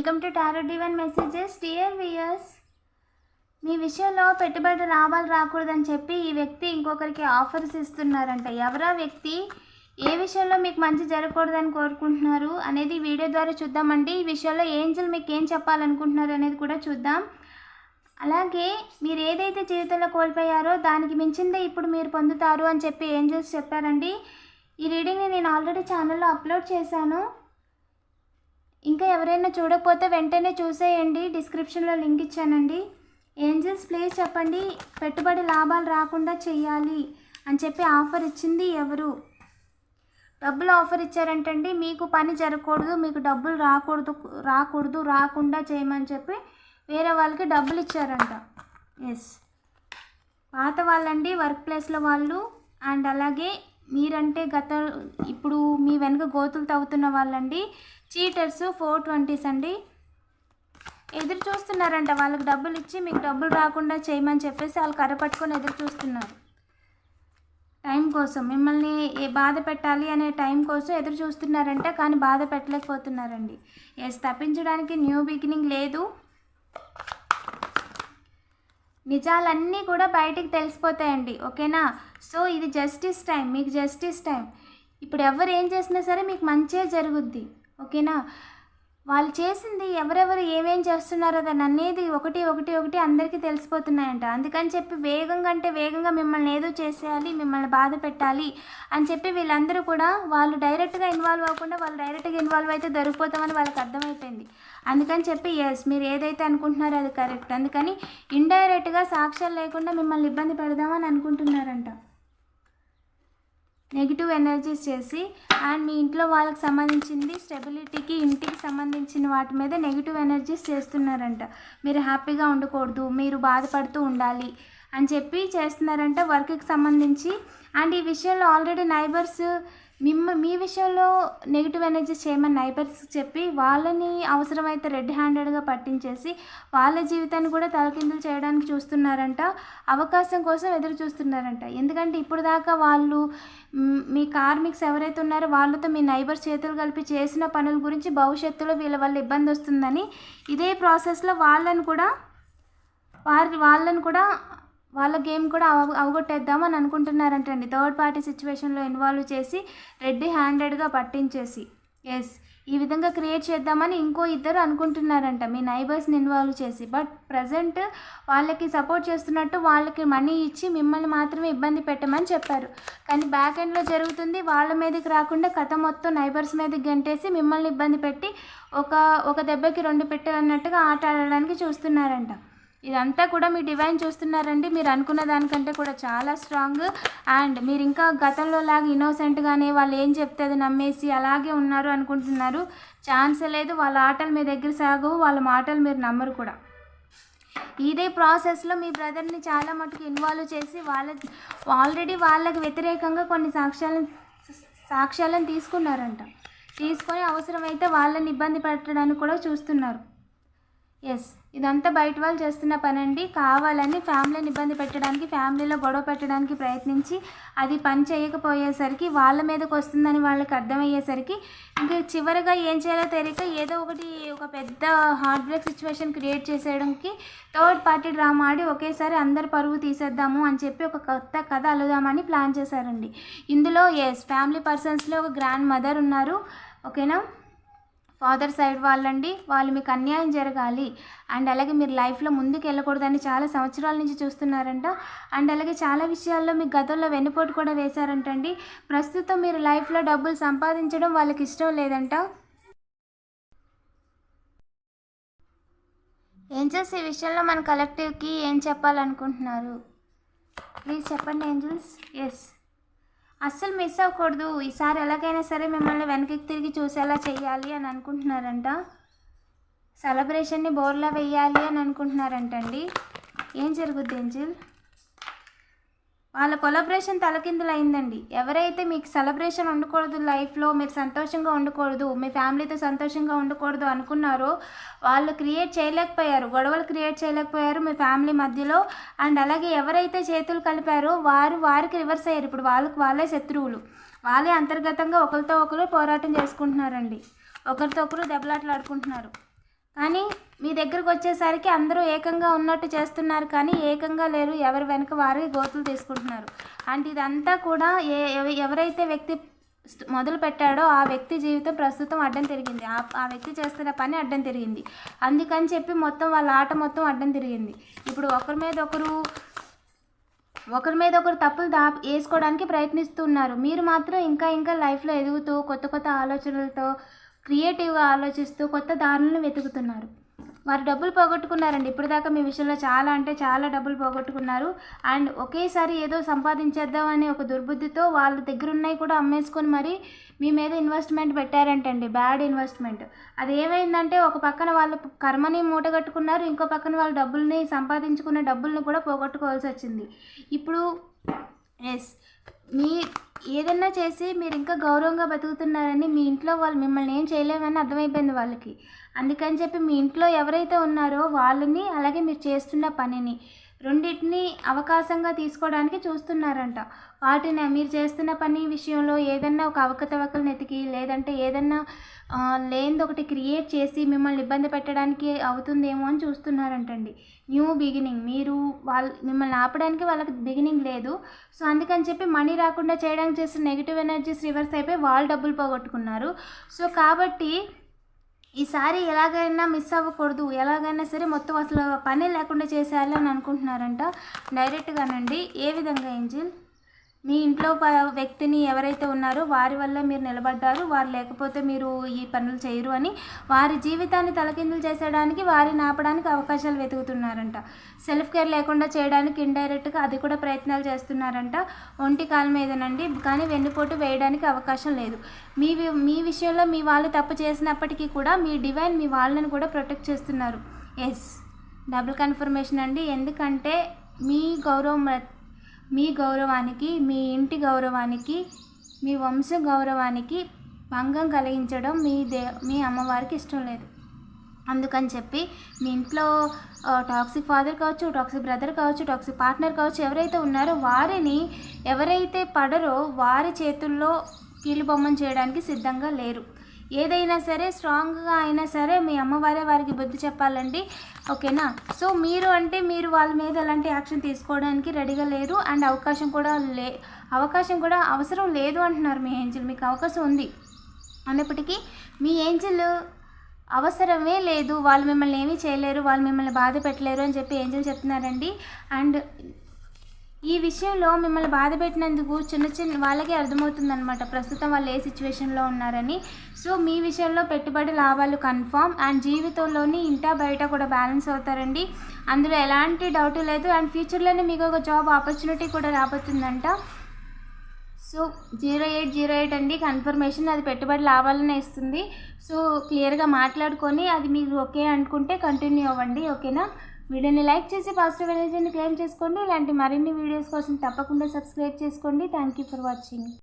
Welcome to tarot divine messages dear viewers మీ విషయంలో పెట్టుబడి రావాలి రాకూడదని చెప్పి ఈ వ్యక్తి ఇంకొకరికి ఆఫర్స్ ఇస్తున్నారంట. ఎవరా వ్యక్తి? ఏ విషయంలో మీకు మంచి జరగకూడదని కోరుకుంటున్నారు అనేది వీడియో ద్వారా చూద్దామండి. ఈ విషయంలో ఏంజల్ మీకు ఏం చెప్పాలనుకుంటున్నారు అనేది కూడా చూద్దాం. అలాగే మీరు ఏదైతే జీవితంలో కోల్పోయారో దానికి మించిందే ఇప్పుడు మీరు పొందుతారు అని చెప్పి ఏంజల్స్ చెప్పారండి. ఈ రీడింగ్ని నేను ఆల్రెడీ ఛానల్లో అప్లోడ్ చేశాను. ఇంకా ఎవరైనా చూడకపోతే వెంటనే చూసేయండి. డిస్క్రిప్షన్లో లింక్ ఇచ్చానండి. ఏంజల్స్ ప్లీజ్ చెప్పండి పెట్టుబడి లాభాలు రాకుండా చెయ్యాలి అని చెప్పి ఆఫర్ ఇచ్చింది ఎవరు? డబ్బులు ఆఫర్ ఇచ్చారంటండి మీకు పని జరగకూడదు మీకు డబ్బులు రాకూడదు రాకూడదు రాకుండా చేయమని చెప్పి వేరే వాళ్ళకి డబ్బులు ఇచ్చారంట. ఎస్ పాత వాళ్ళండి వర్క్ ప్లేస్లో వాళ్ళు. అండ్ అలాగే మీరంటే గత ఇప్పుడు మీ వెనుక గోతులు తవ్వుతున్న వాళ్ళండి. చీటర్స్ ఫోర్ ట్వంటీస్ అండి. ఎదురు చూస్తున్నారంట. వాళ్ళకి డబ్బులు ఇచ్చి మీకు డబ్బులు రాకుండా చేయమని చెప్పేసి వాళ్ళు కర్ర పట్టుకొని ఎదురు చూస్తున్నారు. టైం కోసం మిమ్మల్ని ఏ బాధ పెట్టాలి అనే టైం కోసం ఎదురు చూస్తున్నారంట కానీ బాధ పెట్టలేకపోతున్నారండి. ఎస్ తప్పించడానికి న్యూ బిగినింగ్ లేదు. నిజాలన్నీ కూడా బయటికి తెలిసిపోతాయండి. ఓకేనా? సో ఇది జస్టిస్ టైం మీకు జస్టిస్ టైం. ఇప్పుడు ఎవరు ఏం చేసినా సరే మీకు మంచే జరుగుద్ది ఓకేనా? వాళ్ళు చేసింది ఎవరెవరు ఏమేం చేస్తున్నారో దాన్ని అనేది ఒకటి ఒకటి ఒకటి అందరికీ తెలిసిపోతున్నాయంట. అందుకని చెప్పి వేగంగా అంటే వేగంగా మిమ్మల్ని ఏదో చేసేయాలి మిమ్మల్ని బాధ పెట్టాలి అని చెప్పి వీళ్ళందరూ కూడా వాళ్ళు డైరెక్ట్గా ఇన్వాల్వ్ అవ్వకుండా వాళ్ళు డైరెక్ట్గా ఇన్వాల్వ్ అయితే దొరికిపోతామని వాళ్ళకి అర్థమైపోయింది. అందుకని చెప్పి ఎస్ మీరు ఏదైతే అనుకుంటున్నారో అది కరెక్ట్. అందుకని ఇండైరెక్ట్గా సాక్ష్యాలు లేకుండా మిమ్మల్ని ఇబ్బంది పెడదామని అనుకుంటున్నారంట. నెగిటివ్ ఎనర్జీస్ చేసి అండ్ మీ ఇంట్లో వాళ్ళకి సంబంధించింది స్టెబిలిటీకి ఇంటికి సంబంధించిన వాటి మీద నెగిటివ్ ఎనర్జీస్ చేస్తున్నారంట. మీరు హ్యాపీగా ఉండకూడదు మీరు బాధపడుతూ ఉండాలి అని చెప్పి చేస్తున్నారంట వర్క్కి సంబంధించి. అండ్ ఈ విషయంలో ఆల్రెడీ నైబర్స్ మిమ్మ మీ విషయంలో నెగిటివ్ ఎనర్జీస్ చేయమని నైబర్స్ చెప్పి వాళ్ళని అవసరమైతే రెడ్ హ్యాండెడ్గా పట్టించేసి వాళ్ళ జీవితాన్ని కూడా తలకిందులు చేయడానికి చూస్తున్నారంట. అవకాశం కోసం ఎదురు చూస్తున్నారంట. ఎందుకంటే ఇప్పుడు దాకా వాళ్ళు మీ కార్మిక్స్ ఎవరైతే ఉన్నారో వాళ్ళతో మీ నైబర్స్ చేతులు కలిపి చేసిన పనుల గురించి భవిష్యత్తులో వీళ్ళ వల్ల ఇబ్బంది వస్తుందని ఇదే ప్రాసెస్లో వాళ్ళని కూడా వారి వాళ్ళని కూడా వాళ్ళ గేమ్ కూడా అవ అవగొట్టేద్దాం అని అనుకుంటున్నారంటండి. థర్డ్ పార్టీ సిచ్యువేషన్లో ఇన్వాల్వ్ చేసి రెడ్డి హ్యాండెడ్గా పట్టించేసి. ఎస్ ఈ విధంగా క్రియేట్ చేద్దామని ఇంకో ఇద్దరు అనుకుంటున్నారంట. మీ నైబర్స్ని ఇన్వాల్వ్ చేసి. బట్ ప్రజెంట్ వాళ్ళకి సపోర్ట్ చేస్తున్నట్టు వాళ్ళకి మనీ ఇచ్చి మిమ్మల్ని మాత్రమే ఇబ్బంది పెట్టమని చెప్పారు. కానీ బ్యాక్ ఎండ్లో జరుగుతుంది వాళ్ళ మీదకి రాకుండా కథ మొత్తం నైబర్స్ మీదకి గంటేసి మిమ్మల్ని ఇబ్బంది పెట్టి ఒక ఒక దెబ్బకి రెండు పెట్టాలన్నట్టుగా ఆట ఆడడానికి చూస్తున్నారంట. ఇదంతా కూడా మీ డివైన్ చూస్తున్నారండి. మీరు అనుకున్న దానికంటే కూడా చాలా స్ట్రాంగ్. అండ్ మీరు ఇంకా గతంలో లాగా ఇన్నోసెంట్గానే వాళ్ళు ఏం చెప్తే అది నమ్మేసి అలాగే ఉన్నారు అనుకుంటున్నారు. ఛాన్స్ లేదు. వాళ్ళ ఆటలు మీ దగ్గర సాగవు. వాళ్ళ మాటలు మీరు నమ్మరు కూడా. ఇదే ప్రాసెస్లో మీ బ్రదర్ని చాలా మటుకు ఇన్వాల్వ్ చేసి వాళ్ళ ఆల్రెడీ వాళ్ళకి వ్యతిరేకంగా కొన్ని సాక్ష్యాలను సాక్ష్యాలను తీసుకున్నారంట. తీసుకొని అవసరమైతే వాళ్ళని ఇబ్బంది పెట్టడానికి కూడా చూస్తున్నారు. ఎస్ ఇదంతా బయట వాళ్ళు చేస్తున్న పని అండి కావాలని ఫ్యామిలీని ఇబ్బంది పెట్టడానికి ఫ్యామిలీలో గొడవ పెట్టడానికి ప్రయత్నించి అది పని చేయకపోయేసరికి వాళ్ళ మీదకి వస్తుందని వాళ్ళకి అర్థమయ్యేసరికి ఇంకా చివరిగా ఏం చేయాలో తెలియక ఏదో ఒకటి ఒక పెద్ద హార్ట్ బ్రేక్ సిచ్యువేషన్ క్రియేట్ చేసేయడానికి థర్డ్ పార్టీ డ్రామా ఆడి ఒకేసారి అందరు పరువు తీసేద్దాము అని చెప్పి ఒక కొత్త కథ అలుదామని ప్లాన్ చేశారండి. ఇందులో ఎస్ ఫ్యామిలీ పర్సన్స్లో ఒక గ్రాండ్ మదర్ ఉన్నారు ఓకేనా ఫాదర్ సైడ్ వాళ్ళండి వాళ్ళు మీకు అన్యాయం జరగాలి. అండ్ అలాగే మీరు లైఫ్లో ముందుకు వెళ్ళకూడదని చాలా సంవత్సరాల నుంచి చూస్తున్నారంట. అండ్ అలాగే చాలా విషయాల్లో మీకు గతంలో వెన్నుపోటు కూడా వేశారంటండి. ప్రస్తుతం మీరు లైఫ్లో డబ్బులు సంపాదించడం వాళ్ళకి ఇష్టం లేదంట. ఏంజల్స్ ఈ విషయంలో మన కలెక్టివ్కి ఏం చెప్పాలనుకుంటున్నారు? ప్లీజ్ చెప్పండి ఏంజల్స్ ఎస్ అస్సలు మిస్ అవ్వకూడదు. ఈసారి ఎలాగైనా సరే మిమ్మల్ని వెనక్కి తిరిగి చూసేలా చేయాలి అని అనుకుంటున్నారంట. సెలబ్రేషన్ని బోర్లా వేయాలి అని అనుకుంటున్నారంటండి. ఏం జరుగుద్ది ఏంజిల్ వాళ్ళ కొలబరేషన్ తలకిందులైందండి. ఎవరైతే మీకు సెలబ్రేషన్ ఉండకూడదు లైఫ్లో మీరు సంతోషంగా ఉండకూడదు మీ ఫ్యామిలీతో సంతోషంగా ఉండకూడదు అనుకున్నారో వాళ్ళు క్రియేట్ చేయలేకపోయారు. గొడవలు క్రియేట్ చేయలేకపోయారు మీ ఫ్యామిలీ మధ్యలో. అండ్ అలాగే ఎవరైతే చేతులు కలిపారో వారు వారికి రివర్స్ అయ్యారు. ఇప్పుడు వాళ్ళకి వాళ్ళే శత్రువులు. వాళ్ళే అంతర్గతంగా ఒకరితో ఒకరు పోరాటం చేసుకుంటున్నారండి. ఒకరితో ఒకరు దెబ్బలాటలు ఆడుకుంటున్నారు కానీ మీ దగ్గరకు వచ్చేసరికి అందరూ ఏకంగా ఉన్నట్టు చేస్తున్నారు కానీ ఏకంగా లేరు. ఎవరి వెనక వారి గోతులు తీసుకుంటున్నారు. అంటే ఇదంతా కూడా ఏ ఎవరైతే వ్యక్తి మొదలు పెట్టాడో ఆ వ్యక్తి జీవితం ప్రస్తుతం అడ్డం తిరిగింది. ఆ ఆ వ్యక్తి చేస్తున్న పని అడ్డం తిరిగింది. అందుకని చెప్పి మొత్తం వాళ్ళ ఆట మొత్తం అడ్డం తిరిగింది. ఇప్పుడు ఒకరి మీద ఒకరు ఒకరి మీద ఒకరు తప్పులు దా వేసుకోవడానికి ప్రయత్నిస్తున్నారు. మీరు మాత్రం ఇంకా ఇంకా లైఫ్లో ఎదుగుతూ కొత్త కొత్త ఆలోచనలతో క్రియేటివ్గా ఆలోచిస్తూ కొత్త దారులను వెతుకుతున్నారు. వారు డబ్బులు పోగొట్టుకున్నారండి. ఇప్పటిదాకా మీ విషయంలో చాలా అంటే చాలా డబ్బులు పోగొట్టుకున్నారు. అండ్ ఒకేసారి ఏదో సంపాదించేద్దామనే ఒక దుర్బుద్ధితో వాళ్ళ దగ్గర ఉన్నాయి కూడా అమ్మేసుకొని మరి మీ మీద ఇన్వెస్ట్మెంట్ పెట్టారంటండి. Bad investment. అది ఏమైందంటే ఒక పక్కన వాళ్ళు కర్మని మూటగట్టుకున్నారు. ఇంకో పక్కన వాళ్ళు డబ్బుల్ని సంపాదించుకున్న డబ్బుల్ని కూడా పోగొట్టుకోవాల్సి వచ్చింది. ఇప్పుడు ఎస్ మీ ఏదన్నా చేసి మీరు ఇంకా గౌరవంగా బతుకుతున్నారని మీ ఇంట్లో వాళ్ళు మిమ్మల్ని ఏం చేయలేమని అర్థమైపోయింది వాళ్ళకి. అందుకని చెప్పి మీ ఇంట్లో ఎవరైతే ఉన్నారో వాళ్ళని అలాగే మీరు చేస్తున్న పనిని రెండింటిని అవకాశంగా తీసుకోవడానికి చూస్తున్నారంట. వాటిని మీరు చేస్తున్న పని విషయంలో ఏదన్నా ఒక అవకతవకలను ఎతికి లేదంటే ఏదన్నా లేనిది ఒకటి క్రియేట్ చేసి మిమ్మల్ని ఇబ్బంది పెట్టడానికి అవుతుందేమో అని చూస్తున్నారంటండి. New beginning. మీరు వాళ్ళ మిమ్మల్ని ఆపడానికి వాళ్ళకి బిగినింగ్ లేదు. సో అందుకని చెప్పి మనీ రాకుండా చేయడానికి చేసిన నెగిటివ్ ఎనర్జీస్ రివర్స్ అయిపోయి వాళ్ళు డబ్బులు పోగొట్టుకున్నారు. సో కాబట్టి ఈసారి ఎలాగైనా మిస్ అవ్వకూడదు. ఎలాగైనా సరే మొత్తం అసలు పని లేకుండా చేసేయాలి అని అనుకుంటున్నారంట. డైరెక్ట్గానండి ఏ విధంగా ఏంజిల్? మీ ఇంట్లో వ్యక్తిని ఎవరైతే ఉన్నారో వారి వల్ల మీరు నిలబడ్డారు వారు లేకపోతే మీరు ఈ పనులు చేయరు అని వారి జీవితాన్ని తలకిందులు చేసేయడానికి వారిని ఆపడానికి అవకాశాలు వెతుకుతున్నారంట. సెల్ఫ్ కేర్ లేకుండా చేయడానికి ఇండైరెక్ట్గా అది కూడా ప్రయత్నాలు చేస్తున్నారంట. ఒంటి కాలు మీదనండి కానీ వెన్నుపోటు వేయడానికి అవకాశం లేదు. మీ వి- మీ విషయంలో మీ వాళ్ళు తప్పు చేసినప్పటికీ కూడా మీ డివైన్ మీ వాళ్ళని కూడా ప్రొటెక్ట్ చేస్తున్నారు. ఎస్. డబుల్ కన్ఫర్మేషన్ అండి. ఎందుకంటే మీ గౌరవం మీ గౌరవానికి మీ ఇంటి గౌరవానికి మీ వంశ గౌరవానికి భంగం కలిగించడం మీ దే మీ అమ్మవారికి ఇష్టం లేదు. అందుకని చెప్పి మీ ఇంట్లో టాక్సిక్ ఫాదర్ కావచ్చు టాక్సిక్ బ్రదర్ కావచ్చు టాక్సిక్ పార్ట్నర్ కావచ్చు ఎవరైతే ఉన్నారో వారిని ఎవరైతే పడరో వారి చేతుల్లో కీలుబొమ్మను చేయడానికి సిద్ధంగా లేరు. ఏదైనా సరే స్ట్రాంగ్గా అయినా సరే మీ అమ్మవారే వారికి బుద్ధి చెప్పాలండి. ఓకేనా? సో మీరు అంటే మీరు వాళ్ళ మీద ఎలాంటి యాక్షన్ తీసుకోవడానికి రెడీగా లేరు. అండ్ అవకాశం కూడా లే అవకాశం కూడా అవసరం లేదు అంటున్నారు మీ ఏంజిల్. మీకు అవకాశం ఉంది. అన్నప్పటికీ మీ ఏంజిల్ అవసరమే లేదు. వాళ్ళు మిమ్మల్ని ఏమీ చేయలేరు. వాళ్ళు మిమ్మల్ని బాధ పెట్టలేరు అని చెప్పి ఏంజిల్ చెప్తున్నారండి. అండ్ ఈ విషయంలో మిమ్మల్ని బాధ పెట్టినందుకు చిన్న చిన్న వాళ్ళకే అర్థమవుతుందనమాట ప్రస్తుతం వాళ్ళు ఏ సిచ్యువేషన్లో ఉన్నారని. సో మీ విషయంలో పెట్టుబడి లాభాలు కన్ఫామ్ అండ్ జీవితంలోని ఇంటా బయట కూడా బ్యాలెన్స్ అవుతారండి. అందులో ఎలాంటి డౌట్ లేదు అండ్ ఫ్యూచర్లోనే మీకు ఒక జాబ్ ఆపర్చునిటీ కూడా రాబోతుందంట. So zero eight zero eight అండి. కన్ఫర్మేషన్ అది పెట్టుబడి లాభాలనే ఇస్తుంది. సో క్లియర్గా మాట్లాడుకొని అది మీరు ఓకే అనుకుంటే కంటిన్యూ అవ్వండి. ఓకేనా? వీడియోని లైక్ చేసి పాజిటివ్ ఎనర్జీని క్లెయిమ్ చేసుకోండి. ఇలాంటి మరిన్ని వీడియోస్ కోసం తప్పకుండా సబ్స్క్రైబ్ చేసుకోండి. Thank you for watching